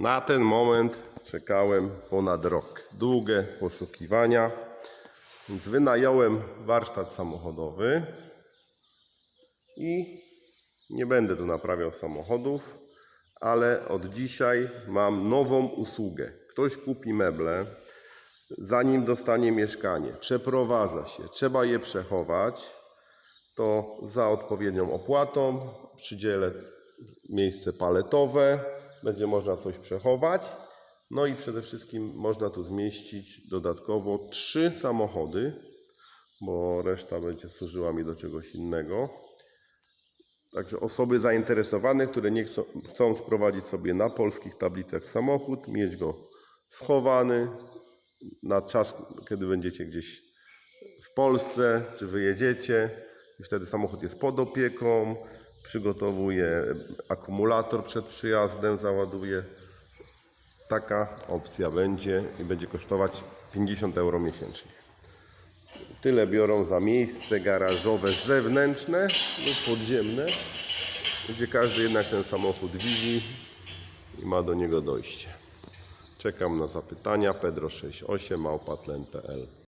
Na ten moment czekałem ponad rok. Długie poszukiwania. Więc wynająłem warsztat samochodowy i nie będę tu naprawiał samochodów, ale od dzisiaj mam nową usługę. Ktoś kupi meble, zanim dostanie mieszkanie, przeprowadza się, trzeba je przechować, to za odpowiednią opłatą przydzielę miejsce paletowe, będzie można coś przechować. No i przede wszystkim można tu zmieścić dodatkowo trzy samochody, bo reszta będzie służyła mi do czegoś innego. Także osoby zainteresowane, które nie chcą, chcą sprowadzić sobie na polskich tablicach samochód, mieć go schowany na czas, kiedy będziecie gdzieś w Polsce, czy wyjedziecie i wtedy samochód jest pod opieką, przygotowuje akumulator przed przyjazdem, załaduje. Taka opcja będzie i będzie kosztować 50 euro miesięcznie. Tyle biorą za miejsce garażowe zewnętrzne lub podziemne, gdzie każdy jednak ten samochód widzi i ma do niego dojście. Czekam na zapytania pedro68małpatlen.pl